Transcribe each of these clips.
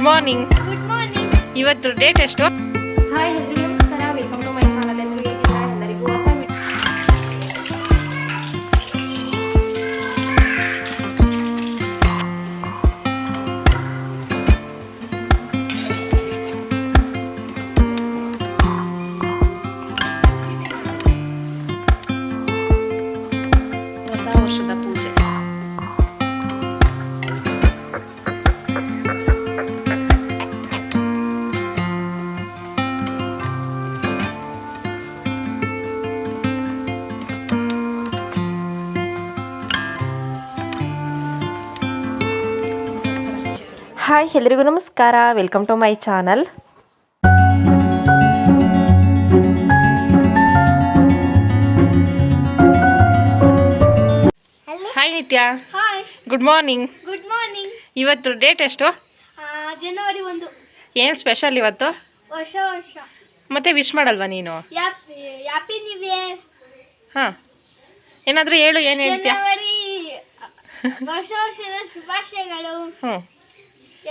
Good morning good morning ಇವತ್ತು date ಎಷ್ಟು? Hi hi ಎಲ್ರಿಗೂ ನಮಸ್ಕಾರ welcome to my channel hi Nitya hi good morning good morning ಇವತ್ತು date ಎಷ್ಟು? ಜನವರಿ ಒಂದು. ಏನು ಸ್ಪೆಷಲ್ ಇವತ್ತು? ವರ್ಷ ವರ್ಷ. ಮತ್ತೆ ವಿಶ್ ಮಾಡಲ್ವಾ ನೀನು? ಹ್ಯಾಪಿ ನ್ಯೂ ಇಯರ್ ಹಾಂ. ಏನಾದರೂ ಹೇಳು ಏನು ಹೇಳ್ತೀಯ? ಜನವರಿ ವರ್ಷ ವರ್ಷದ ಶುಭಾಶಯಗಳು. ಹ್ಞೂ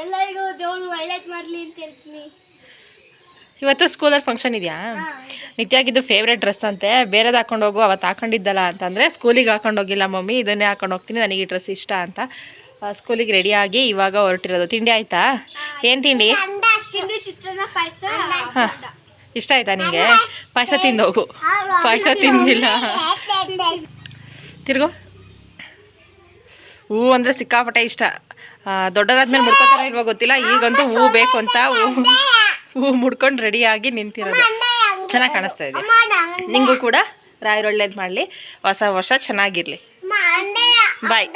ಎಲ್ಲರಿಗೂ ದೇವ್ರು ಒಳ್ಳೇದು ಮಾಡಲಿ ಅಂತ ಹೇಳ್ತೀನಿ. ಇವತ್ತು ಸ್ಕೂಲಲ್ಲಿ ಫಂಕ್ಷನ್ ಇದೆಯಾ? ನಿತ್ಯ ನಿತ್ಯಾಗಿದ್ದು ಫೇವ್ರೆಟ್ ಡ್ರೆಸ್ ಅಂತೆ. ಬೇರೆದು ಹಾಕೊಂಡು ಹೋಗು ಅವತ್ತು ಹಾಕೊಂಡಿದ್ದಲ್ಲ ಅಂತಂದರೆ ಸ್ಕೂಲಿಗೆ ಹಾಕೊಂಡು ಹೋಗಿಲ್ಲ ಮಮ್ಮಿ ಇದನ್ನೇ ಹಾಕೊಂಡು ಹೋಗ್ತೀನಿ ನನಗೆ ಈ ಡ್ರೆಸ್ ಇಷ್ಟ ಅಂತ. ಸ್ಕೂಲಿಗೆ ರೆಡಿಯಾಗಿ ಇವಾಗ ಹೊರಟಿರೋದು. ತಿಂಡಿ ಆಯಿತಾ? ಏನು ತಿಂಡಿ? ಹಾಂ ಇಷ್ಟ ಆಯ್ತಾ ನಿಮಗೆ ಪಾಯಸ ತಿಂದು ಹೋಗು ಪಾಯಸ ತಿಂದಿಲ್ಲ. ತಿರ್ಗು? ಹೂ ಅಂದರೆ ಸಿಕ್ಕಾಪಟ್ಟೆ ಇಷ್ಟ. ದೊಡ್ಡದಾದ್ಮೇಲೆ ಮುಡ್ಕೋತಾರ ಇಲ್ವೋ ಗೊತ್ತಿಲ್ಲ. ಈಗಂತೂ ಹೂ ಬೇಕು ಅಂತ ಹೂ ಹೂ ಮುಡ್ಕೊಂಡು ರೆಡಿಯಾಗಿ ನಿಂತಿರೋದು. ಚೆನ್ನಾಗಿ ಕಾಣಿಸ್ತಾ ಇದೆ. ನಿಂಗೂ ಕೂಡ ರಾಯರು ಒಳ್ಳೇದು ಮಾಡಲಿ. ಹೊಸ ವರ್ಷ ಚೆನ್ನಾಗಿರಲಿ. ಬಾಯ್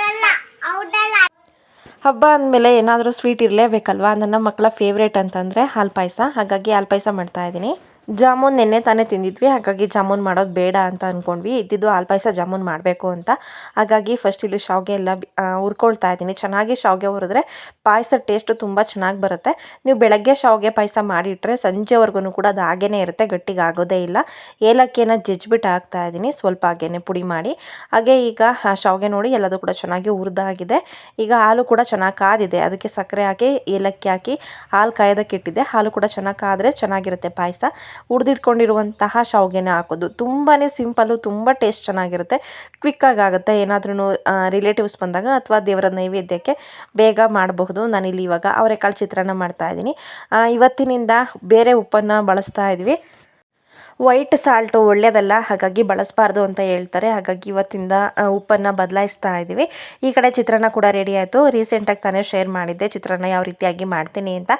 ಹಬ್ಬ ಅಂದಮೇಲೆ ಏನಾದರೂ ಸ್ವೀಟ್ ಇರಲೇಬೇಕಲ್ವಾ? ನನ್ನ ಮಕ್ಕಳ ಫೇವ್ರೇಟ್ ಅಂತಂದರೆ ಹಾಲು ಪಾಯಸ. ಹಾಗಾಗಿ ಹಾಲು ಪಾಯಸ ಮಾಡ್ತಾಯಿದ್ದೀನಿ ಜಾಮೂನ್ ನೆನ್ನೆ ತಾನೇ ತಿಂದಿದ್ವಿ, ಹಾಗಾಗಿ ಜಾಮೂನ್ ಮಾಡೋದು ಬೇಡ ಅಂತ ಅಂದ್ಕೊಂಡ್ವಿ ಇದ್ದಿದ್ದು ಹಾಲು ಪಾಯಸ ಜಾಮೂನ್ ಮಾಡಬೇಕು ಅಂತ. ಹಾಗಾಗಿ ಫಸ್ಟ್ ಇಲ್ಲಿ ಶಾವಿಗೆ ಎಲ್ಲ ಹುರ್ಕೊಳ್ತಾ ಇದ್ದೀನಿ. ಚೆನ್ನಾಗಿ ಶಾವಿಗೆ ಹುರಿದ್ರೆ ಪಾಯಸ ಟೇಸ್ಟು ತುಂಬ ಚೆನ್ನಾಗಿ ಬರುತ್ತೆ. ನೀವು ಬೆಳಗ್ಗೆ ಶಾವಿಗೆ ಪಾಯಸ ಮಾಡಿಟ್ರೆ ಸಂಜೆವರೆಗೂ ಕೂಡ ಅದು ಹಾಗೇ ಇರುತ್ತೆ, ಗಟ್ಟಿಗೆ ಆಗೋದೇ ಇಲ್ಲ. ಏಲಕ್ಕಿನ ಜಜ್ಜಿಬಿಟ್ಟು ಹಾಕ್ತಾ ಇದ್ದೀನಿ, ಸ್ವಲ್ಪ ಹಾಗೇ ಪುಡಿ ಮಾಡಿ. ಹಾಗೆ ಈಗ ಶಾವಿಗೆ ನೋಡಿ ಎಲ್ಲದೂ ಕೂಡ ಚೆನ್ನಾಗಿ ಹುರಿದಾಗಿದೆ. ಈಗ ಹಾಲು ಕೂಡ ಚೆನ್ನಾಗಿ ಕಾದಿದೆ. ಅದಕ್ಕೆ ಸಕ್ಕರೆ ಹಾಕಿ, ಏಲಕ್ಕಿ ಹಾಕಿ ಹಾಲು ಕಾಯೋದಕ್ಕೆ ಇಟ್ಟಿದ್ದೆ ಹಾಲು ಕೂಡ ಚೆನ್ನಾಗಿ ಕಾದರೆ ಚೆನ್ನಾಗಿರುತ್ತೆ ಪಾಯಸ. ಹುರಿದಿಟ್ಕೊಂಡಿರುವಂತಹ ಶಾವಿಗೆನ ಹಾಕೋದು. ತುಂಬಾ ಸಿಂಪಲ್ಲು, ತುಂಬ ಟೇಸ್ಟ್ ಚೆನ್ನಾಗಿರುತ್ತೆ. ಕ್ವಿಕ್ಕಾಗಿ ಆಗುತ್ತೆ. ಏನಾದ್ರೂ ರಿಲೇಟಿವ್ಸ್ ಬಂದಾಗ ಅಥವಾ ದೇವರ ನೈವೇದ್ಯಕ್ಕೆ ಬೇಗ ಮಾಡಬಹುದು. ನಾನಿಲ್ಲಿ ಇವಾಗ ಅವರೆಕಾಳು ಚಿತ್ರಾನ್ನ ಮಾಡ್ತಾ ಇದ್ದೀನಿ. ಇವತ್ತಿನಿಂದ ಬೇರೆ ಉಪ್ಪನ್ನು ಬಳಸ್ತಾ ಇದ್ವಿ. ವೈಟ್ ಸಾಲ್ಟು ಒಳ್ಳೆಯದಲ್ಲ ಹಾಗಾಗಿ ಬಳಸಬಾರ್ದು ಅಂತ ಹೇಳ್ತಾರೆ. ಹಾಗಾಗಿ ಇವತ್ತಿಂದ ಉಪ್ಪನ್ನು ಬದಲಾಯಿಸ್ತಾ ಇದ್ದೀವಿ ಈ ಕಡೆ ಚಿತ್ರಾನ್ನ ಕೂಡ ರೆಡಿ ಆಯಿತು. ರೀಸೆಂಟಾಗಿ ತಾನೇ ಶೇರ್ ಮಾಡಿದ್ದೆ ಚಿತ್ರಾನ್ನ ಯಾವ ರೀತಿಯಾಗಿ ಮಾಡ್ತೀನಿ ಅಂತ.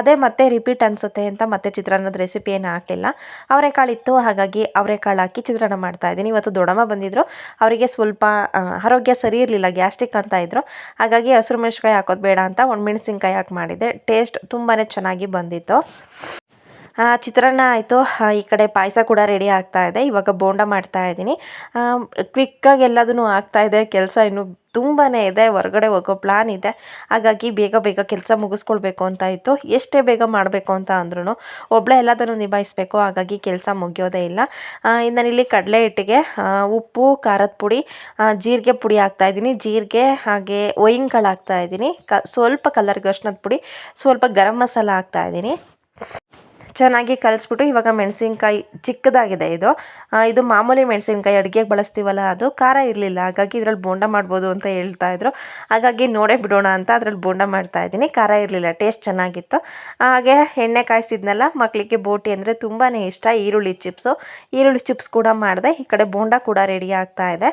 ಅದೇ ಮತ್ತೆ ರಿಪೀಟ್ ಅನಿಸುತ್ತೆ ಅಂತ ಮತ್ತೆ ಚಿತ್ರಾನ್ನದ ರೆಸಿಪಿ ಏನು ಹಾಕಲಿಲ್ಲ ಅವರೆಕಾಳು ಇತ್ತು, ಹಾಗಾಗಿ ಅವರೆಕಾಳು ಹಾಕಿ ಚಿತ್ರಾನ್ನ ಮಾಡ್ತಾ ಇದ್ದೀನಿ. ಇವತ್ತು ದೊಡಮ ಬಂದಿದ್ದರು ಅವರಿಗೆ ಸ್ವಲ್ಪ ಆರೋಗ್ಯ ಸರಿ ಇರಲಿಲ್ಲ, ಗ್ಯಾಸ್ಟ್ರಿಕ್ ಅಂತ ಇದ್ದರು ಹಾಗಾಗಿ ಹಸಿರು ಮೆಣಸಿನ್ಕಾಯಿ ಹಾಕೋದು ಬೇಡ ಅಂತ ಒಣಮೆಣಸಿನ್ಕಾಯಿ ಹಾಕಿ ಮಾಡಿದ್ದೆ. ಟೇಸ್ಟ್ ತುಂಬಾ ಚೆನ್ನಾಗಿ ಬಂದಿತ್ತು. ಚಿತ್ರಾನ್ನ ಆಯಿತು. ಈ ಕಡೆ ಪಾಯಸ ಕೂಡ ರೆಡಿ ಆಗ್ತಾ ಇದೆ. ಇವಾಗ ಬೋಂಡ ಮಾಡ್ತಾ ಇದ್ದೀನಿ. ಕ್ವಿಕ್ಕಾಗಿ ಎಲ್ಲದನ್ನು ಆಗ್ತಾ ಇದೆ. ಕೆಲಸ ಇನ್ನು ತುಂಬಾ ಇದೆ. ಹೊರಗಡೆ ಹೋಗೋ ಪ್ಲ್ಯಾನ್ ಇದೆ. ಹಾಗಾಗಿ ಬೇಗ ಬೇಗ ಕೆಲಸ ಮುಗಿಸ್ಕೊಳ್ಬೇಕು ಅಂತ ಇತ್ತು. ಎಷ್ಟೇ ಬೇಗ ಮಾಡಬೇಕು ಅಂತ ಅಂದ್ರೂ ಒಬ್ಬಳೇ ಎಲ್ಲದನ್ನು ನಿಭಾಯಿಸಬೇಕು. ಹಾಗಾಗಿ ಕೆಲಸ ಮುಗಿಯೋದೇ ಇಲ್ಲ. ನಾನಿಲ್ಲಿ ಕಡಲೆ ಹಿಟ್ಟಿಗೆ ಉಪ್ಪು, ಖಾರದ ಪುಡಿ ಜೀರಿಗೆ ಪುಡಿ ಹಾಕ್ತಾ ಇದ್ದೀನಿ. ಜೀರಿಗೆ ಹಾಗೆ ಕಾಳು ಹಾಕ್ತಾ ಇದ್ದೀನಿ. ಕ, ಸ್ವಲ್ಪ ಕಲರ್ಗೆ ಅರ್ಶಿನದ ಪುಡಿ, ಸ್ವಲ್ಪ ಗರಂ ಮಸಾಲ ಹಾಕ್ತಾ ಇದ್ದೀನಿ. ಚೆನ್ನಾಗಿ ಕಲಿಸ್ಬಿಟ್ಟು ಇವಾಗ ಮೆಣಸಿನ್ಕಾಯಿ ಚಿಕ್ಕದಾಗಿದೆ ಇದು. ಇದು ಮಾಮೂಲಿ ಮೆಣಸಿನ್ಕಾಯಿ ಅಡುಗೆಗೆ ಬಳಸ್ತೀವಲ್ಲ ಅದು. ಖಾರ ಇರಲಿಲ್ಲ, ಹಾಗಾಗಿ ಇದ್ರಲ್ಲಿ ಬೋಂಡ ಮಾಡ್ಬೋದು ಅಂತ ಹೇಳ್ತಾ ಇದ್ರು. ಹಾಗಾಗಿ ನೋಡೇ ಬಿಡೋಣ ಅಂತ ಅದ್ರಲ್ಲಿ ಬೋಂಡ ಮಾಡ್ತಾ ಇದ್ದೀನಿ. ಖಾರ ಇರಲಿಲ್ಲ, ಟೇಸ್ಟ್ ಚೆನ್ನಾಗಿತ್ತು. ಹಾಗೆ ಎಣ್ಣೆ ಕಾಯಿಸಿದ್ನಲ್ಲ ಮಕ್ಕಳಿಗೆ ಬೋಟಿ ಅಂದರೆ ತುಂಬಾ ಇಷ್ಟ. ಈರುಳ್ಳಿ ಚಿಪ್ಸು, ಈರುಳ್ಳಿ ಚಿಪ್ಸ್ ಕೂಡ ಮಾಡಿದೆ. ಈ ಕಡೆ ಬೋಂಡ ಕೂಡ ರೆಡಿ ಆಗ್ತಾ ಇದೆ.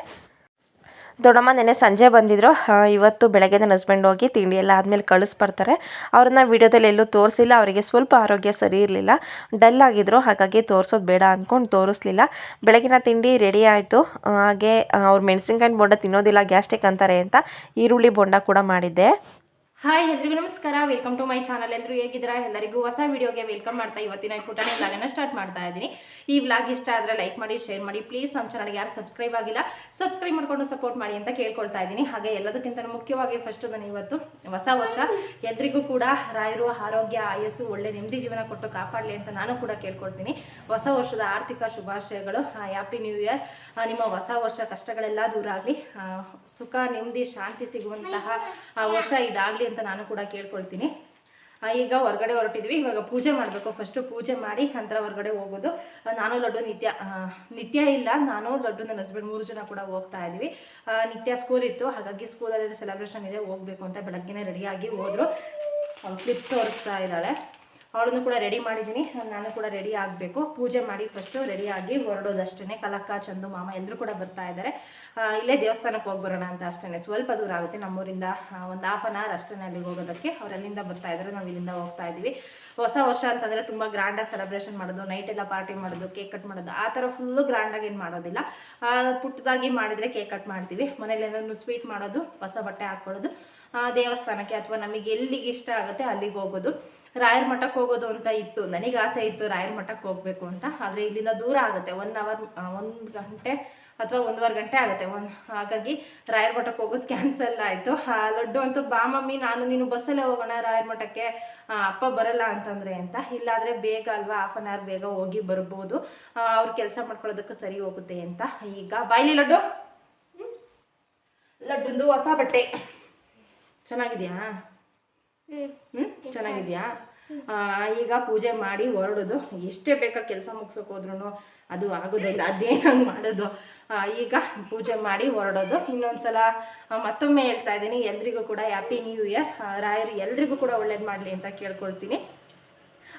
ದೊಡ್ಡಮ್ಮ ನೆನೆ ಸಂಜೆ ಬಂದಿದ್ದರು ಇವತ್ತು ಬೆಳಗ್ಗೆ ನನ್ನ ಹಸ್ಬೆಂಡ್ ಹೋಗಿ ತಿಂಡಿ ಎಲ್ಲ ಆದಮೇಲೆ ಕಳಿಸ್ಬರ್ತಾರೆ. ಅವ್ರನ್ನ ವಿಡಿಯೋದಲ್ಲಿ ಎಲ್ಲೂ ತೋರಿಸಿಲ್ಲ. ಅವರಿಗೆ ಸ್ವಲ್ಪ ಆರೋಗ್ಯ ಸರಿ ಇರಲಿಲ್ಲ. ಡಲ್ ಆಗಿದ್ರು. ಹಾಗಾಗಿ ತೋರಿಸೋದು ಬೇಡ ಅಂದ್ಕೊಂಡು ತೋರಿಸ್ಲಿಲ್ಲ. ಬೆಳಗಿನ ತಿಂಡಿ ರೆಡಿ ಆಯಿತು. ಹಾಗೆ ಅವ್ರು ಮೆಣಸಿನ್ಕಾಯಿ ಬೋಂಡ ತಿನ್ನೋದಿಲ್ಲ, ಗ್ಯಾಸ್ಟ್ರಿಕ್ ಅಂತಾರೆ ಅಂತ ಈರುಳ್ಳಿ ಬೋಂಡ ಕೂಡ ಮಾಡಿದ್ದೆ. ಹಾಯ್, ಎಲ್ರಿಗೂ ನಮಸ್ಕಾರ. ವೆಲ್ಕಮ್ ಟು ಮೈ ಚಾನಲ್ ಎಲ್ಲರೂ ಹೇಗಿದ್ದೀರಾ? ಎಲ್ಲರಿಗೂ ಹೊಸ ವಿಡಿಯೋಗೆ ವೆಲ್ಕಮ್ ಮಾಡ್ತಾ ಇವತ್ತಿನ ಪುಟಾಣಿ ವ್ಲಾಗನ್ನು ಸ್ಟಾರ್ಟ್ ಮಾಡ್ತಾ ಇದ್ದೀನಿ ಈ ವ್ಲಾಗ್ ಇಷ್ಟ ಆದರೆ ಲೈಕ್ ಮಾಡಿ ಶೇರ್ ಮಾಡಿ. ಪ್ಲೀಸ್ ನಮ್ಮ ಚಾನಲ್ಗೆ ಯಾರು ಸಬ್ಸ್ಕ್ರೈಬ್ ಆಗಿಲ್ಲ ಸಬ್ಸ್ಕ್ರೈಬ್ ಮಾಡಿಕೊಂಡು ಸಪೋರ್ಟ್ ಮಾಡಿ ಅಂತ ಕೇಳ್ಕೊಳ್ತಾ ಇದ್ದೀನಿ ಹಾಗೆ ಎಲ್ಲದಕ್ಕಿಂತ ಮುಖ್ಯವಾಗಿ ಫಸ್ಟ್ ನಾನು ಇವತ್ತು ಹೊಸ ವರ್ಷ. ಎಲ್ರಿಗೂ ಕೂಡ ರಾಯರು, ಆರೋಗ್ಯ, ಆಯಸ್ಸು, ಒಳ್ಳೆ ನೆಮ್ಮದಿ ಜೀವನ ಕೊಟ್ಟು ಕಾಪಾಡಲಿ ಅಂತ ನಾನು ಕೂಡ ಕೇಳ್ಕೊಳ್ತೀನಿ. ಹೊಸ ವರ್ಷದ ಆರ್ಥಿಕ ಶುಭಾಶಯಗಳು ಹ್ಯಾಪಿ ನ್ಯೂ ಇಯರ್ ನಿಮ್ಮ ಹೊಸ ವರ್ಷ ಕಷ್ಟಗಳೆಲ್ಲ ದೂರ ಆಗಲಿ. ಸುಖ, ನೆಮ್ಮದಿ, ಶಾಂತಿ ಸಿಗುವಂತಹ ವರ್ಷ ಇದಾಗಲಿ ಅಂತ ನಾನು ಕೂಡ ಕೇಳ್ಕೊಳ್ತೀನಿ. ಈಗ ಹೊರಗಡೆ ಹೊರಟಿದ್ವಿ, ಇವಾಗ ಪೂಜೆ ಮಾಡಬೇಕು. ಫಸ್ಟು ಪೂಜೆ ಮಾಡಿ ನಂತರ ಹೊರಗಡೆ ಹೋಗೋದು. ನಾನು ಲಡ್ಡು ನಿತ್ಯ ನಿತ್ಯ ಇಲ್ಲ, ನಾನು ಲಡ್ಡು ನನ್ನ ಹಸ್ಬೆಂಡ್ ಮೂರು ಜನ ಕೂಡ ಹೋಗ್ತಾ ಇದ್ವಿ. ನಿತ್ಯ ಸ್ಕೂಲ್ ಇತ್ತು, ಹಾಗಾಗಿ ಸ್ಕೂಲಲ್ಲಿ ಸೆಲೆಬ್ರೇಷನ್ ಇದೆ, ಹೋಗ್ಬೇಕು ಅಂತ ಬೆಳಗ್ಗೆನೇ ರೆಡಿಯಾಗಿ ಹೋದ್ರು. ಕ್ಲಿಪ್ ತೋರಿಸ್ತಾ ಇದ್ದಾಳೆ. ಅವಳನ್ನು ಕೂಡ ರೆಡಿ ಮಾಡಿದ್ದೀನಿ. ನಾನು ಕೂಡ ರೆಡಿ ಆಗಬೇಕು. ಪೂಜೆ ಮಾಡಿ ಫಸ್ಟು ರೆಡಿಯಾಗಿ ಹೊರಡೋದಷ್ಟೇ ಕಲಕ್ಕ ಚಂದು, ಮಾಮ ಎಲ್ಲರೂ ಕೂಡ ಬರ್ತಾ ಇದ್ದಾರೆ. ಇಲ್ಲೇ ದೇವಸ್ಥಾನಕ್ಕೆ ಹೋಗಿ ಬರೋಣ ಅಂತ ಅಷ್ಟೇ ಸ್ವಲ್ಪ ದೂರ ಆಗುತ್ತೆ. ನಮ್ಮೂರಿಂದ ಒಂದು ಹಾಫ್ ಅನ್ ಅವರ್ ಅಷ್ಟೇ ಅಲ್ಲಿಗೆ ಹೋಗೋದಕ್ಕೆ. ಅವರಲ್ಲಿಂದ ಬರ್ತಾ ಇದ್ದಾರೆ ನಾವು ಇಲ್ಲಿಂದ ಹೋಗ್ತಾ ಇದ್ದೀವಿ. ಹೊಸ ವರ್ಷ ಅಂತಂದರೆ ತುಂಬ ಗ್ರ್ಯಾಂಡಾಗಿ ಸೆಲೆಬ್ರೇಷನ್ ಮಾಡೋದು ನೈಟ್ ಎಲ್ಲ ಪಾರ್ಟಿ ಮಾಡೋದು ಕೇಕ್ ಕಟ್ ಮಾಡೋದು, ಆ ಥರ ಫುಲ್ಲು ಗ್ರ್ಯಾಂಡಾಗಿ ಏನು ಮಾಡೋದಿಲ್ಲ. ಪುಟ್ಟದಾಗಿ ಮಾಡಿದರೆ ಕೇಕ್ ಕಟ್ ಮಾಡ್ತೀವಿ. ಮನೇಲಿ ಏನಾದ್ರು ಸ್ವೀಟ್ ಮಾಡೋದು, ಹೊಸ ಬಟ್ಟೆ ಹಾಕ್ಕೊಳ್ಳೋದು ದೇವಸ್ಥಾನಕ್ಕೆ ಅಥವಾ ನಮಗೆ ಎಲ್ಲಿಗೆ ಇಷ್ಟ ಆಗುತ್ತೆ ಅಲ್ಲಿಗೆ ಹೋಗೋದು. ರಾಯರ ಮಠಕ್ಕೆ ಹೋಗೋದು ಅಂತ ಇತ್ತು. ನನಗೆ ಆಸೆ ಇತ್ತು ರಾಯರ ಮಠಕ್ಕೆ ಹೋಗಬೇಕು ಅಂತ. ಆದರೆ ಇಲ್ಲಿಂದ ದೂರ ಆಗುತ್ತೆ. ಒನ್ ಅವರ್ ಒಂದು ಗಂಟೆ ಅಥವಾ ಒಂದೂವರೆ ಗಂಟೆ ಆಗುತ್ತೆ. ಒಂದು ಹಾಗಾಗಿ ರಾಯರ ಮಠಕ್ಕೆ ಹೋಗೋದು ಕ್ಯಾನ್ಸಲ್ ಆಯಿತು. ಲಡ್ಡು ಅಂತೂ ಬಾ ಮಮ್ಮಿ, ನಾನು ನೀನು ಬಸ್ಸಲ್ಲೇ ಹೋಗೋಣ, ರಾಯರ ಮಠಕ್ಕೆ ಅಪ್ಪ ಬರಲ್ಲ ಅಂತಂದರೆ ಅಂತ. ಇಲ್ಲಾದರೆ ಬೇಗ ಅಲ್ವಾ ಹಾಫ್ ಆನ್ ಅವರ್ ಬೇಗ ಹೋಗಿ ಬರ್ಬೋದು. ಅವ್ರು ಕೆಲಸ ಮಾಡ್ಕೊಳ್ಳೋದಕ್ಕೆ ಸರಿ ಹೋಗುತ್ತೆ ಅಂತ. ಈಗ ಬಾಯ್ಲಿ ಲಡ್ಡು. ಲಡ್ಡುಂದು ಹೊಸ ಬಟ್ಟೆ. ಚೆನ್ನಾಗಿದೆಯಾ? ಹ್ಞೂ ಚೆನ್ನಾಗಿದೆಯಾ? ಈಗ ಪೂಜೆ ಮಾಡಿ ಹೊರಡೋದು. ಎಷ್ಟೇ ಬೇಕಾ ಕೆಲಸ ಮುಗ್ಸೋಕೆ ಹೋದ್ರೂ ಅದು ಆಗೋದಿಲ್ಲ. ಅದೇನು ಹಂಗೆ ಮಾಡೋದು? ಈಗ ಪೂಜೆ ಮಾಡಿ ಹೊರಡೋದು. ಇನ್ನೊಂದು ಸಲ ಮತ್ತೊಮ್ಮೆ ಹೇಳ್ತಾ ಇದ್ದೀನಿ. ಎಲ್ರಿಗೂ ಕೂಡ ಹ್ಯಾಪಿ ನ್ಯೂ ಇಯರ್ ರಾಯರು ಎಲ್ರಿಗೂ ಕೂಡ ಒಳ್ಳೇದು ಮಾಡಲಿ ಅಂತ ಕೇಳ್ಕೊಳ್ತೀನಿ.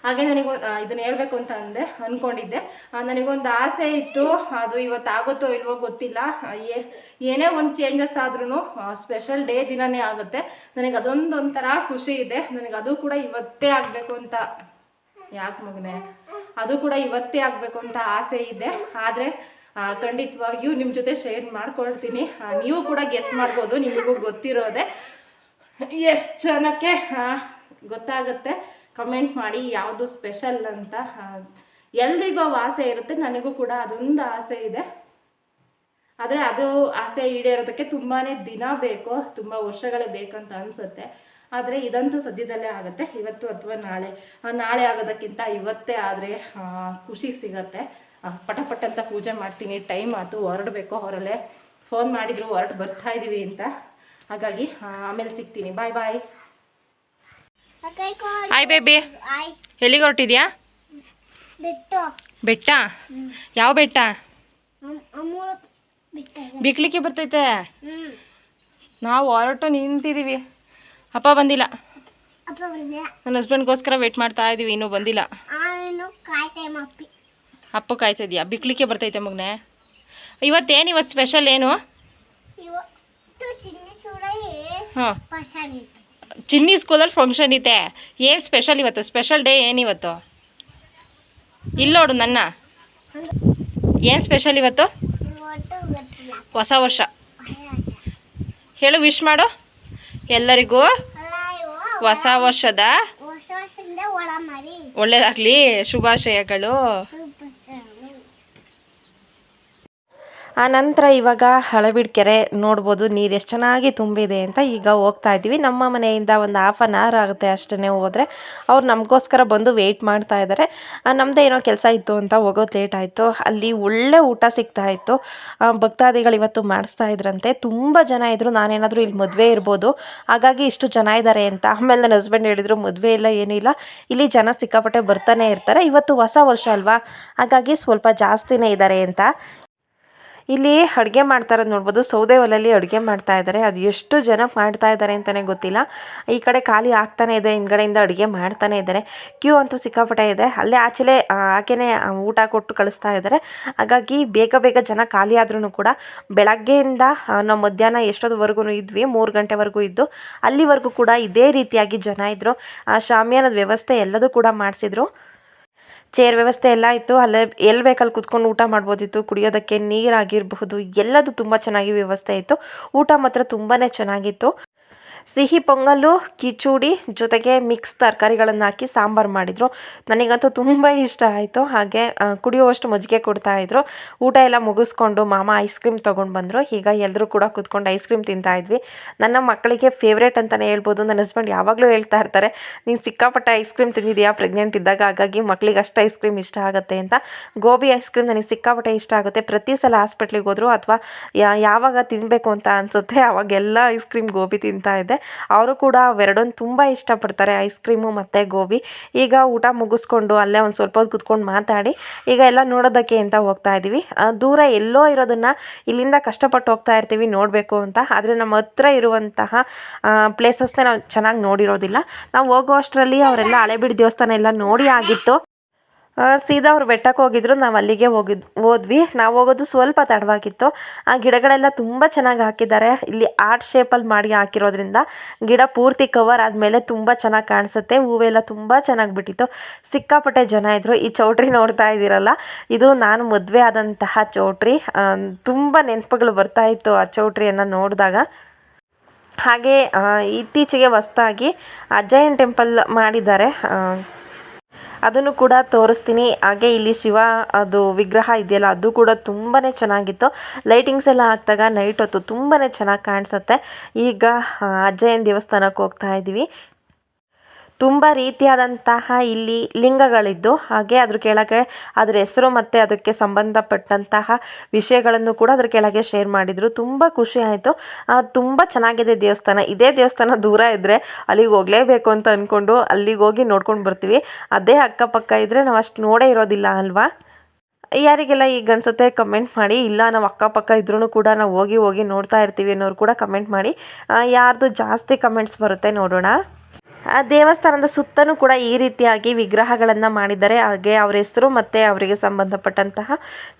ಹಾಗೆ ನನಗೆ ಇದನ್ನ ಹೇಳ್ಬೇಕು ಅಂತ ಅಂದೆ ಅಂದ್ಕೊಂಡಿದ್ದೆ ನನಗೊಂದು ಆಸೆ ಇತ್ತು, ಅದು ಇವತ್ತು ಆಗುತ್ತೋ ಇಲ್ವೋ ಗೊತ್ತಿಲ್ಲ. ಏನೇ ಒಂದು ಚೇಂಜಸ್ ಆದ್ರೂ ಸ್ಪೆಷಲ್ ಡೇ ದಿನನೇ ಆಗುತ್ತೆ. ನನಗೆ ಅದೊಂದೊಂಥರ ಖುಷಿ ಇದೆ. ನನಗೆ ಅದು ಕೂಡ ಇವತ್ತೇ ಆಗಬೇಕು ಅಂತ. ಯಾಕೆ ಮಗನೆ? ಅದು ಕೂಡ ಇವತ್ತೇ ಆಗಬೇಕು ಅಂತ ಆಸೆ ಇದೆ. ಆದರೆ ಖಂಡಿತವಾಗಿಯೂ ನಿಮ್ಮ ಜೊತೆ ಶೇರ್ ಮಾಡ್ಕೊಳ್ತೀನಿ. ನೀವು ಕೂಡ ಗೆಸ್ ಮಾಡ್ಬೋದು, ನಿಮಗೂ ಗೊತ್ತಿರೋದೆ. ಎಷ್ಟು ಜನಕ್ಕೆ ಗೊತ್ತಾಗುತ್ತೆ. ಕಮೆಂಟ್ ಮಾಡಿ ಯಾವುದು ಸ್ಪೆಷಲ್ ಅಂತ ಎಲ್ರಿಗೂ ಆಸೆ ಇರುತ್ತೆ, ನನಗೂ ಕೂಡ ಅದೊಂದು ಆಸೆ ಇದೆ. ಆದರೆ ಅದು ಆಸೆ ಈಡೇರೋದಕ್ಕೆ ತುಂಬಾ ದಿನ ಬೇಕು, ತುಂಬ ವರ್ಷಗಳೇ ಬೇಕಂತ ಅನಿಸುತ್ತೆ. ಆದರೆ ಇದಂತೂ ಸದ್ಯದಲ್ಲೇ ಆಗುತ್ತೆ, ಇವತ್ತು ಅಥವಾ ನಾಳೆ. ನಾಳೆ ಆಗೋದಕ್ಕಿಂತ ಇವತ್ತೇ ಆದರೆ ಖುಷಿ ಸಿಗತ್ತೆ. ಪಟ ಅಂತ ಪೂಜೆ ಮಾಡ್ತೀನಿ, ಟೈಮ್ ಆಯಿತು, ಹೊರಡಬೇಕು ಅವರಲ್ಲೇ ಫೋನ್ ಮಾಡಿದ್ರು, ಹೊರಟು ಬರ್ತಾ ಇದ್ದೀವಿ ಅಂತ. ಹಾಗಾಗಿ ಆಮೇಲೆ ಸಿಗ್ತೀನಿ. Bye bye hi baby. ಎಲ್ಲಿಗೆ ಹೊರಟಿದ್ಯಾ? ಬೆಟ್ಟ? ಬೆಟ್ಟ ಯಾವ ಬೆಟ್ಟ? ಬಿಕ್ಲಿಕ್ಕೆ ಬರ್ತೈತೆ. ನಾವು ಹೊರಟು ನಿಂತಿದ್ದೀವಿ. ಅಪ್ಪ ಬಂದಿಲ್ಲ. ನನ್ನ ಹಸ್ಬೆಂಡ್ಗೋಸ್ಕರ ವೇಟ್ ಮಾಡ್ತಾ ಇದ್ದೀವಿ ಇನ್ನೂ ಬಂದಿಲ್ಲ. ಅಪ್ಪ ಕಾಯ್ತಿದ್ಯಾ ಬಿಕ್ಲಿಕ್ಕೆ ಬರ್ತೈತೆ ಮಗನೆ. ಇವತ್ತೇನು ಇವತ್ತು ಸ್ಪೆಷಲ್ ಏನು? ಹಾಂ. ಚಿನ್ನಿ ಸ್ಕೂಲಲ್ಲಿ ಫಂಕ್ಷನ್ ಇದೆ. ಏನು ಸ್ಪೆಷಲ್ ಇವತ್ತು? ಸ್ಪೆಷಲ್ ಡೇ ಏನು ಇವತ್ತು? ಇಲ್ಲ ನೋಡು ನನ್ನ. ಏನು ಸ್ಪೆಷಲ್ ಇವತ್ತು? ಹೊಸ ವರ್ಷ. ಹೇಳು ವಿಶ್ ಮಾಡು. ಎಲ್ಲರಿಗೂ ಹೊಸ ವರ್ಷದ ಒಳ್ಳೇದಾಗಲಿ. ಶುಭಾಶಯಗಳು. ಆ ನಂತರ ಇವಾಗ ಹಳಬಿಡ್ಕೆರೆ ನೋಡ್ಬೋದು, ನೀರು ಎಷ್ಟು ಚೆನ್ನಾಗಿ ತುಂಬಿದೆ ಅಂತ ಈಗ ಹೋಗ್ತಾ ಇದ್ದೀವಿ ನಮ್ಮ ಮನೆಯಿಂದ ಒಂದು ಹಾಫ್ ಆನ್ ಅವರ್ ಆಗುತ್ತೆ ಅಷ್ಟೇ ಹೋದರೆ. ಅವ್ರು ನಮಗೋಸ್ಕರ ಬಂದು ವೆಯ್ಟ್ ಮಾಡ್ತಾ ಇದ್ದಾರೆ ನಮ್ಮದೇ ಏನೋ ಕೆಲಸ ಇತ್ತು ಅಂತ ಹೋಗೋದು ಲೇಟ್ ಆಯಿತು. ಅಲ್ಲಿ ಒಳ್ಳೆ ಊಟ ಸಿಗ್ತಾ ಇತ್ತು. ಭಕ್ತಾದಿಗಳು ಇವತ್ತು ಮಾಡಿಸ್ತಾ ಇದ್ರಂತೆ. ತುಂಬ ಜನ ಇದ್ದರು ನಾನೇನಾದರೂ ಇಲ್ಲಿ ಮದುವೆ ಇರ್ಬೋದು. ಹಾಗಾಗಿ ಇಷ್ಟು ಜನ ಇದ್ದಾರೆ ಅಂತ. ಆಮೇಲೆ ನನ್ನ ಹಸ್ಬೆಂಡ್ ಹೇಳಿದರು, ಮದುವೆ ಇಲ್ಲ ಏನಿಲ್ಲ ಇಲ್ಲಿ. ಜನ ಸಿಕ್ಕಾಪಟ್ಟೆ ಬರ್ತಾನೆ ಇರ್ತಾರೆ. ಇವತ್ತು ಹೊಸ ವರ್ಷ ಅಲ್ವಾ? ಹಾಗಾಗಿ ಸ್ವಲ್ಪ ಜಾಸ್ತಿನೇ ಇದ್ದಾರೆ ಅಂತ. ಇಲ್ಲಿ ಅಡುಗೆ ಮಾಡ್ತಾ ಇರೋದು ನೋಡ್ಬೋದು. ಸೌದೆ ಒಲೆಯಲ್ಲಿ ಅಡುಗೆ ಮಾಡ್ತಾ ಇದ್ದಾರೆ ಅದು ಎಷ್ಟು ಜನ ಮಾಡ್ತಾ ಇದ್ದಾರೆ ಅಂತಲೇ ಗೊತ್ತಿಲ್ಲ. ಈ ಕಡೆ ಖಾಲಿ ಆಗ್ತಾನೆ ಇದೆ, ಹಿಂದ್ಗಡೆಯಿಂದ ಅಡುಗೆ ಮಾಡ್ತಾನೆ ಇದ್ದಾರೆ ಕ್ಯೂ ಅಂತೂ ಸಿಕ್ಕಾಪಟ್ಟೆ ಇದೆ. ಅಲ್ಲೇ ಆಚೆಲೆ ಆಕೆನೇ ಊಟ ಕೊಟ್ಟು ಕಳಿಸ್ತಾ ಇದ್ದಾರೆ ಹಾಗಾಗಿ ಬೇಗ ಬೇಗ ಜನ ಖಾಲಿ ಆದ್ರೂ ಕೂಡ ಬೆಳಗ್ಗೆಯಿಂದ ನಾವು ಮಧ್ಯಾಹ್ನ ಎಷ್ಟೊತ್ತುವರೆಗೂ ಇದ್ವಿ, ಮೂರು ಗಂಟೆವರೆಗೂ ಇದ್ದು, ಅಲ್ಲಿವರೆಗೂ ಕೂಡ ಇದೇ ರೀತಿಯಾಗಿ ಜನ ಇದ್ದರು ಶಾಮಿಯಾನದ ವ್ಯವಸ್ಥೆ ಎಲ್ಲದೂ ಕೂಡ ಮಾಡಿಸಿದ್ರು. ಚೇರ್ ವ್ಯವಸ್ಥೆ ಎಲ್ಲ ಇತ್ತು. ಅಲ್ಲೇ ಎಲ್ಲಿ ಬೇಕಲ್ಲಿ ಕುತ್ಕೊಂಡು ಊಟ ಮಾಡ್ಬೋದಿತ್ತು. ಕುಡಿಯೋದಕ್ಕೆ ನೀರಾಗಿರಬಹುದು. ಎಲ್ಲದೂ ತುಂಬ ಚೆನ್ನಾಗಿ ವ್ಯವಸ್ಥೆ ಇತ್ತು. ಊಟ ಮಾತ್ರ ತುಂಬಾ ಚೆನ್ನಾಗಿತ್ತು. ಸಿಹಿ ಪೊಂಗಲ್ಲು ಕಿಚೂಡಿ ಜೊತೆಗೆ ಮಿಕ್ಸ್ ತರಕಾರಿಗಳನ್ನು ಹಾಕಿ ಸಾಂಬಾರು ಮಾಡಿದರು. ನನಗಂತೂ ತುಂಬ ಇಷ್ಟ ಆಯಿತು. ಹಾಗೆ ಕುಡಿಯುವಷ್ಟು ಮಜ್ಜಿಗೆ ಕೊಡ್ತಾಯಿದ್ರು ಊಟ ಎಲ್ಲ ಮುಗಿಸ್ಕೊಂಡು ಮಾಮ ಐಸ್ ಕ್ರೀಮ್ ತೊಗೊಂಡು ಬಂದರು. ಈಗ ಎಲ್ಲರೂ ಕೂಡ ಕೂತ್ಕೊಂಡು ಐಸ್ ಕ್ರೀಮ್ ತಿಂತಾ ಇದ್ವಿ. ನನ್ನ ಮಕ್ಕಳಿಗೆ ಫೇವ್ರೇಟ್ ಅಂತಲೇ ಹೇಳ್ಬೋದು ನನ್ನ ಹಸ್ಬೆಂಡ್ ಯಾವಾಗಲೂ ಹೇಳ್ತಾ ಇರ್ತಾರೆ. ನೀನು ಸಿಕ್ಕಾಪಟ್ಟೆ ಐಸ್ ಕ್ರೀಮ್ ತಿಂದಿದ್ಯಾ? ಪ್ರೆಗ್ನೆಂಟ್ ಇದ್ದಾಗ ಹಾಗಾಗಿ ಮಕ್ಕಳಿಗೆ ಅಷ್ಟು ಐಸ್ ಕ್ರೀಮ್ ಇಷ್ಟ ಆಗುತ್ತೆ ಅಂತ. ಗೋಬಿ ಐಸ್ ಕ್ರೀಮ್ ನನಗೆ ಸಿಕ್ಕಾಪಟ್ಟೆ ಇಷ್ಟ ಆಗುತ್ತೆ. ಪ್ರತಿ ಸಲ ಹಾಸ್ಪಿಟ್ಲಿಗೆ ಹೋದ್ರು ಅಥವಾ ಯಾವಾಗ ತಿನ್ನಬೇಕು ಅಂತ ಅನಿಸುತ್ತೆ, ಅವಾಗೆಲ್ಲ ಐಸ್ ಕ್ರೀಮ್ ಗೋಬಿ ತಿಂತಾ ಇದ್ದೆ ಅವರು ಕೂಡ ಅವೆರಡೊಂದು ತುಂಬ ಇಷ್ಟಪಡ್ತಾರೆ. ಐಸ್ ಕ್ರೀಮು ಮತ್ತು ಗೋಬಿ. ಈಗ ಊಟ ಮುಗಿಸ್ಕೊಂಡು ಅಲ್ಲೇ ಒಂದು ಸ್ವಲ್ಪ ಹೊತ್ತು ಕುತ್ಕೊಂಡು ಮಾತಾಡಿ. ಈಗ ಎಲ್ಲ ನೋಡೋದಕ್ಕೆ ಅಂತ ಹೋಗ್ತಾ ಇದ್ದೀವಿ ದೂರ ಎಲ್ಲೋ ಇರೋದನ್ನು ಇಲ್ಲಿಂದ ಕಷ್ಟಪಟ್ಟು ಹೋಗ್ತಾ ಇರ್ತೀವಿ, ನೋಡಬೇಕು ಅಂತ. ಆದರೆ ನಮ್ಮ ಹತ್ರ ಇರುವಂತಹ ಪ್ಲೇಸಸ್ನೇ ನಾವು ಚೆನ್ನಾಗಿ ನೋಡಿರೋದಿಲ್ಲ. ನಾವು ಹೋಗೋ ಅಷ್ಟರಲ್ಲಿ ಅವರೆಲ್ಲ ಹಳೆಬೀಡು ದೇವಸ್ಥಾನ ಎಲ್ಲ ನೋಡಿ ಆಗಿತ್ತು. ಸೀದಾ ಅವ್ರು ಬೆಟ್ಟಕ್ಕೆ ಹೋಗಿದ್ರು, ನಾವು ಅಲ್ಲಿಗೆ ಹೋಗಿದ್, ಹೋದ್ವಿ. ನಾವು ಹೋಗೋದು ಸ್ವಲ್ಪ ತಡವಾಗಿತ್ತು. ಆ ಗಿಡಗಳೆಲ್ಲ ತುಂಬ ಚೆನ್ನಾಗಿ ಹಾಕಿದ್ದಾರೆ. ಇಲ್ಲಿ ಆರ್ಟ್ ಶೇಪಲ್ಲಿ ಮಾಡಿ ಹಾಕಿರೋದ್ರಿಂದ ಗಿಡ ಪೂರ್ತಿ ಕವರ್ ಆದಮೇಲೆ ತುಂಬ ಚೆನ್ನಾಗಿ ಕಾಣಿಸುತ್ತೆ. ಹೂವೆಲ್ಲ ತುಂಬ ಚೆನ್ನಾಗಿ ಬಿಟ್ಟಿತ್ತು. ಸಿಕ್ಕಾಪಟ್ಟೆ ಜನ ಇದ್ದರು ಈ ಚೌಟ್ರಿ ನೋಡ್ತಾ ಇದ್ದೀರಲ್ಲ, ಇದು ನಾನು ಮದುವೆ ಆದಂತಹ ಚೌಟ್ರಿ. ತುಂಬ ನೆನಪುಗಳು ಬರ್ತಾ ಇತ್ತು ಆ ಚೌಟ್ರಿಯನ್ನು ನೋಡಿದಾಗ. ಹಾಗೆ ಇತ್ತೀಚೆಗೆ ಹೊಸ್ದಾಗಿ ಅಜಯನ್ ಟೆಂಪಲ್ ಮಾಡಿದ್ದಾರೆ. ಅದನ್ನು ಕೂಡ ತೋರಿಸ್ತೀನಿ. ಹಾಗೆ ಇಲ್ಲಿ ಶಿವ, ಅದು ವಿಗ್ರಹ ಇದೆಯಲ್ಲ, ಅದು ಕೂಡ ತುಂಬಾ ಚೆನ್ನಾಗಿತ್ತು. ಲೈಟಿಂಗ್ಸ್ ಎಲ್ಲ ಹಾಕಿದಾಗ ನೈಟ್ ಹೊತ್ತು ತುಂಬಾ ಚೆನ್ನಾಗಿ ಕಾಣಿಸುತ್ತೆ. ಈಗ ಅಜ್ಜಯ್ಯನ ದೇವಸ್ಥಾನಕ್ಕೆ ಹೋಗ್ತಾ ಇದ್ದೀವಿ ತುಂಬ ರೀತಿಯಾದಂತಹ ಇಲ್ಲಿ ಲಿಂಗಗಳಿದ್ದು ಹಾಗೆ ಅದ್ರ ಕೆಳಗೆ ಅದ್ರ ಹೆಸರು ಮತ್ತು ಅದಕ್ಕೆ ಸಂಬಂಧಪಟ್ಟಂತಹ ವಿಷಯಗಳನ್ನು ಕೂಡ ಅದ್ರ ಕೆಳಗೆ ಶೇರ್ ಮಾಡಿದರು. ತುಂಬ ಖುಷಿ ಆಯಿತು. ತುಂಬ ಚೆನ್ನಾಗಿದೆ ದೇವಸ್ಥಾನ. ಇದೇ ದೇವಸ್ಥಾನ ದೂರ ಇದ್ದರೆ ಅಲ್ಲಿಗೆ ಹೋಗಲೇಬೇಕು ಅಂತ ಅಂದ್ಕೊಂಡು ಅಲ್ಲಿಗೆ ಹೋಗಿ ನೋಡ್ಕೊಂಡು ಬರ್ತೀವಿ. ಅದೇ ಅಕ್ಕಪಕ್ಕ ಇದ್ದರೆ ನಾವು ಅಷ್ಟು ನೋಡೇ ಇರೋದಿಲ್ಲ ಅಲ್ವಾ? ಯಾರಿಗೆಲ್ಲ ಈಗ ಅನ್ಸುತ್ತೆ ಕಮೆಂಟ್ ಮಾಡಿ. ಇಲ್ಲ, ನಾವು ಅಕ್ಕಪಕ್ಕ ಇದ್ರೂ ಕೂಡ ನಾವು ಹೋಗಿ ಹೋಗಿ ನೋಡ್ತಾ ಇರ್ತೀವಿ ಅನ್ನೋರು ಕೂಡ ಕಮೆಂಟ್ ಮಾಡಿ. ಯಾರ್ದು ಜಾಸ್ತಿ ಕಮೆಂಟ್ಸ್ ಬರುತ್ತೆ ನೋಡೋಣ. ದೇವಸ್ಥಾನದ ಸುತ್ತಲೂ ಕೂಡ ಈ ರೀತಿಯಾಗಿ ವಿಗ್ರಹಗಳನ್ನು ಮಾಡಿದ್ದಾರೆ. ಹಾಗೆ ಅವ್ರ ಹೆಸರು ಮತ್ತು ಅವರಿಗೆ ಸಂಬಂಧಪಟ್ಟಂತಹ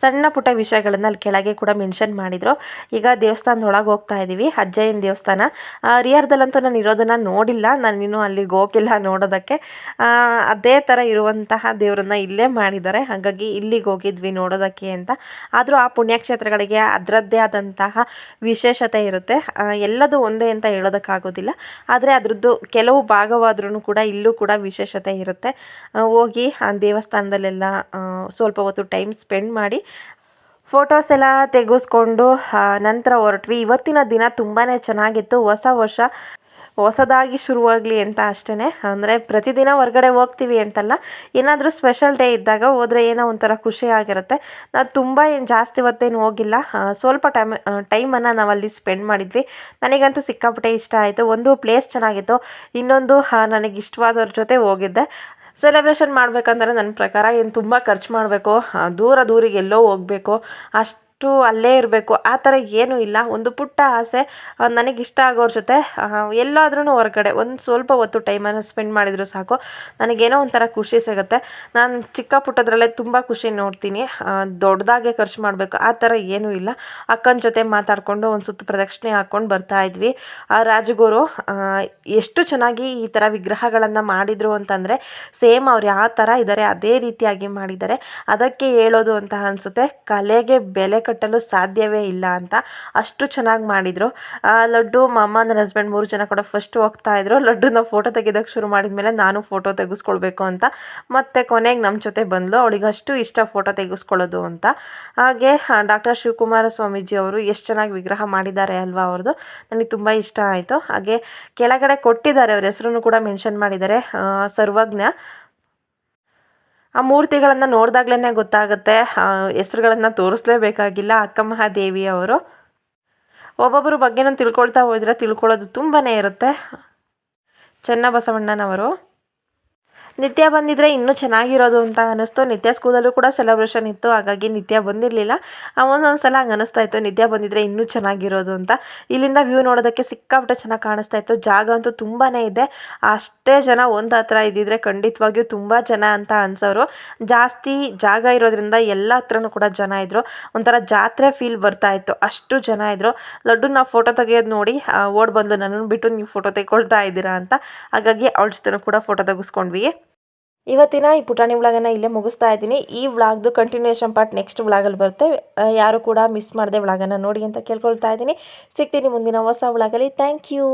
ಸಣ್ಣ ಪುಟ್ಟ ವಿಷಯಗಳನ್ನು ಅಲ್ಲಿ ಕೆಳಗೆ ಕೂಡ ಮೆನ್ಷನ್ ಮಾಡಿದರು. ಈಗ ದೇವಸ್ಥಾನದೊಳಗೆ ಹೋಗ್ತಾ ಇದ್ದೀವಿ ಅಜ್ಜಯ್ಯನ ದೇವಸ್ಥಾನ. ರಿಯರ್ದಲ್ಲಂತೂ ನಾನು ಇರೋದನ್ನು ನೋಡಿಲ್ಲ. ನಾನು ಇನ್ನೂ ಅಲ್ಲಿಗೆ ಹೋಗಿಲ್ಲ ನೋಡೋದಕ್ಕೆ. ಅದೇ ಥರ ಇರುವಂತಹ ದೇವರನ್ನ ಇಲ್ಲೇ ಮಾಡಿದ್ದಾರೆ. ಹಾಗಾಗಿ ಇಲ್ಲಿಗೆ ಹೋಗಿದ್ವಿ ನೋಡೋದಕ್ಕೆ ಅಂತ. ಆದರೂ ಆ ಪುಣ್ಯಕ್ಷೇತ್ರಗಳಿಗೆ ಅದರದ್ದೇ ಆದಂತಹ ವಿಶೇಷತೆ ಇರುತ್ತೆ. ಆ, ಎಲ್ಲದೂ ಒಂದೇ ಅಂತ ಹೇಳೋದಕ್ಕಾಗೋದಿಲ್ಲ. ಆದರೆ ಅದರದ್ದು ಕೆಲವು ಭಾಗವಾದ್ರೂ ಕೂಡ ಇಲ್ಲೂ ಕೂಡ ವಿಶೇಷತೆ ಇರುತ್ತೆ. ಹೋಗಿ ಆ ದೇವಸ್ಥಾನದಲ್ಲೆಲ್ಲ ಸ್ವಲ್ಪ ಹೊತ್ತು ಟೈಮ್ ಸ್ಪೆಂಡ್ ಮಾಡಿ ಫೋಟೋಸ್ ಎಲ್ಲ ತೆಗೆಸ್ಕೊಂಡು ನಂತರ ಹೊರಟ್ವಿ. ಇವತ್ತಿನ ದಿನ ತುಂಬಾ ಚೆನ್ನಾಗಿತ್ತು. ಹೊಸ ವರ್ಷ. ಹೊಸದಾಗಿ ಶುರುವಾಗಲಿ ಅಂತ ಅಷ್ಟೇ ಅಂದರೆ ಪ್ರತಿದಿನ ಹೊರಗಡೆ ಹೋಗ್ತೀವಿ ಅಂತಲ್ಲ, ಏನಾದರೂ ಸ್ಪೆಷಲ್ ಡೇ ಇದ್ದಾಗ ಹೋದರೆ ಏನೋ ಒಂಥರ ಖುಷಿ ಆಗಿರುತ್ತೆ. ನಾವು ತುಂಬ ಏನು ಜಾಸ್ತಿ ಹೊತ್ತೇನು ಹೋಗಿಲ್ಲ. ಸ್ವಲ್ಪ ಟೈಮ್ ಟೈಮನ್ನು ನಾವು ಅಲ್ಲಿ ಸ್ಪೆಂಡ್ ಮಾಡಿದ್ವಿ. ನನಗಂತೂ ಸಿಕ್ಕಾಪಟ್ಟೆ ಇಷ್ಟ ಆಯಿತು. ಒಂದು ಪ್ಲೇಸ್ ಚೆನ್ನಾಗಿತ್ತು. ಇನ್ನೊಂದು ನನಗೆ ಇಷ್ಟವಾದವ್ರ ಜೊತೆ ಹೋಗಿದ್ದೆ. ಸೆಲೆಬ್ರೇಷನ್ ಮಾಡಬೇಕಂದ್ರೆ ನನ್ನ ಪ್ರಕಾರ ಏನು ತುಂಬ ಖರ್ಚು ಮಾಡಬೇಕು. ದೂರ ದೂರಿಗೆ ಎಲ್ಲೋ ಹೋಗಬೇಕು. ಅಷ್ಟು ಅಲ್ಲೇ ಇರಬೇಕು. ಆ ಥರ ಏನೂ ಇಲ್ಲ. ಒಂದು ಪುಟ್ಟ ಆಸೆ ನನಗೆ ಇಷ್ಟ ಆಗೋರ ಜೊತೆ ಎಲ್ಲಾದ್ರೂ ಹೊರಗಡೆ. ಒಂದು ಸ್ವಲ್ಪ ಹೊತ್ತು ಟೈಮನ್ನು ಸ್ಪೆಂಡ್ ಮಾಡಿದರೂ ಸಾಕು. ನನಗೇನೋ ಒಂಥರ ಖುಷಿ ಸಿಗುತ್ತೆ. ನಾನು ಚಿಕ್ಕ ಪುಟ್ಟದ್ರಲ್ಲೇ ತುಂಬ ಖುಷಿ ನೋಡ್ತೀನಿ. ದೊಡ್ಡದಾಗೆ ಖರ್ಚು ಮಾಡಬೇಕು. ಆ ಥರ ಏನೂ ಇಲ್ಲ. ಅಕ್ಕನ ಜೊತೆ ಮಾತಾಡಿಕೊಂಡು ಒಂದು ಸುತ್ತು ಪ್ರದಕ್ಷಿಣೆ ಹಾಕ್ಕೊಂಡು ಬರ್ತಾ ಇದ್ವಿ. ಆ, ರಾಜಗುರು ಎಷ್ಟು ಚೆನ್ನಾಗಿ ಈ ಥರ ವಿಗ್ರಹಗಳನ್ನು ಮಾಡಿದರು ಅಂತಂದರೆ, ಸೇಮ್ ಅವ್ರು ಯಾವ ಥರ ಇದ್ದಾರೆ ಅದೇ ರೀತಿಯಾಗಿ ಮಾಡಿದ್ದಾರೆ. ಅದಕ್ಕೆ ಹೇಳೋದು ಅಂತ ಅನಿಸುತ್ತೆ. ಕಲೆಗೆ ಬೆಲೆ ಕಟ್ಟಲು ಸಾಧ್ಯವೇ ಇಲ್ಲ ಅಂತ ಅಷ್ಟು ಚೆನ್ನಾಗಿ ಮಾಡಿದರು. ಲಡ್ಡು ಮಾಮ ನನ್ನ ಹಸ್ಬೆಂಡ್ ಮೂರು ಜನ ಕೂಡ ಫಸ್ಟ್ ಹೋಗ್ತಾ ಇದ್ರು. ಲಡ್ಡುನ ಫೋಟೋ ತೆಗೆದಕ್ಕೆ ಶುರು ಮಾಡಿದ ಮೇಲೆ ನಾನು ಫೋಟೋ ತೆಗೆಸ್ಕೊಳ್ಬೇಕು ಅಂತ ಮತ್ತು ಕೊನೆಗೆ ನಮ್ಮ ಜೊತೆ ಬಂದಳು ಅವಳಿಗೆ ಅಷ್ಟು ಇಷ್ಟ ಫೋಟೋ ತೆಗೆಸ್ಕೊಳ್ಳೋದು ಅಂತ. ಹಾಗೆ ಡಾಕ್ಟರ್ ಶಿವಕುಮಾರ ಸ್ವಾಮೀಜಿ ಅವರು ಎಷ್ಟು ಚೆನ್ನಾಗಿ ವಿಗ್ರಹ ಮಾಡಿದ್ದಾರೆ ಅಲ್ವಾ ಅವ್ರದ್ದು ನನಗೆ ತುಂಬ ಇಷ್ಟ ಆಯಿತು. ಹಾಗೆ ಕೆಳಗಡೆ ಕೊಟ್ಟಿದ್ದಾರೆ, ಅವ್ರ ಹೆಸರನ್ನು ಕೂಡ ಮೆನ್ಷನ್ ಮಾಡಿದ್ದಾರೆ. ಸರ್ವಜ್ಞ. ಆ ಮೂರ್ತಿಗಳನ್ನು ನೋಡಿದಾಗ್ಲೇ ಗೊತ್ತಾಗುತ್ತೆ. ಹೆಸರುಗಳನ್ನು ತೋರಿಸ್ಲೇಬೇಕಾಗಿಲ್ಲ ಅಕ್ಕ ಮಹಾದೇವಿ ಅವರು ಒಬ್ಬೊಬ್ಬರ ಬಗ್ಗೆನೂ ತಿಳ್ಕೊಳ್ತಾ ಹೋದರೆ ತಿಳ್ಕೊಳ್ಳೋದು ತುಂಬಾ ಇರುತ್ತೆ. ಚೆನ್ನಬಸವಣ್ಣನವರು. ನಿತ್ಯ ಬಂದಿದ್ದರೆ ಇನ್ನೂ ಚೆನ್ನಾಗಿರೋದು ಅಂತ ಅನ್ನಿಸ್ತು. ನಿತ್ಯ ಸ್ಕೂಲಲ್ಲೂ ಕೂಡ ಸೆಲೆಬ್ರೇಷನ್ ಇತ್ತು. ಹಾಗಾಗಿ ನಿತ್ಯ ಬಂದಿರಲಿಲ್ಲ. ಒಂದೊಂದು ಸಲ ಹಂಗೆ ಅನ್ನಿಸ್ತಾ ಇತ್ತು. ನಿತ್ಯ ಬಂದಿದ್ದರೆ ಇನ್ನೂ ಚೆನ್ನಾಗಿರೋದು ಅಂತ. ಇಲ್ಲಿಂದ ವ್ಯೂ ನೋಡೋದಕ್ಕೆ ಸಿಕ್ಕಾಪಟ್ಟೆ ಚೆನ್ನಾಗಿ ಕಾಣಿಸ್ತಾ ಇತ್ತು. ಜಾಗ ಅಂತೂ ತುಂಬಾ ಇದೆ. ಅಷ್ಟೇ ಜನ ಒಂದು ಹತ್ರ ಇದ್ದಿದ್ರೆ ಖಂಡಿತವಾಗಿಯೂ ತುಂಬ ಜನ ಅಂತ ಅನ್ಸೋರು. ಜಾಸ್ತಿ ಜಾಗ ಇರೋದ್ರಿಂದ ಎಲ್ಲ ಹತ್ರನೂ ಕೂಡ ಜನ ಇದ್ದರು ಒಂಥರ ಜಾತ್ರೆ ಫೀಲ್ ಬರ್ತಾ ಇತ್ತು. ಅಷ್ಟು ಜನ ಇದ್ದರು ಲಡ್ಡು ನಾವು ಫೋಟೋ ತೆಗೆಯೋದು ನೋಡಿ ಓಡ್ ಬಂದು ನನ್ನನ್ನು ಬಿಟ್ಟು ನೀವು ಫೋಟೋ ತೆಗೊಳ್ತಾ ಇದ್ದೀರಾ ಅಂತ. ಹಾಗಾಗಿ ಅವಳ ಜೊತೆ ಕೂಡ ಫೋಟೋ ತೆಗೆಸ್ಕೊಂಡ್ವಿ. ಇವತ್ತಿನ ಈ ಪುಟಾಣಿ ವ್ಲಾಗನ್ನ ಇಲ್ಲೇ ಮುಗಿಸ್ತಾ ಇದ್ದೀನಿ. ಈ ವ್ಲಾಗ್ದು ಕಂಟಿನ್ಯೂಷನ್ ಪಾರ್ಟ್ ನೆಕ್ಸ್ಟ್ ವ್ಲಾಗಲ್ಲಿ ಬರುತ್ತೆ. ಯಾರು ಕೂಡ ಮಿಸ್ ಮಾಡದೆ ವ್ಲಾಗನ್ನ ನೋಡಿ ಅಂತ ಕೇಳ್ಕೊಳ್ತಾ ಇದ್ದೀನಿ. ಸಿಗ್ತೀನಿ ಮುಂದಿನ ಹೊಸ ವ್ಲಾಗಲ್ಲಿ. Thank you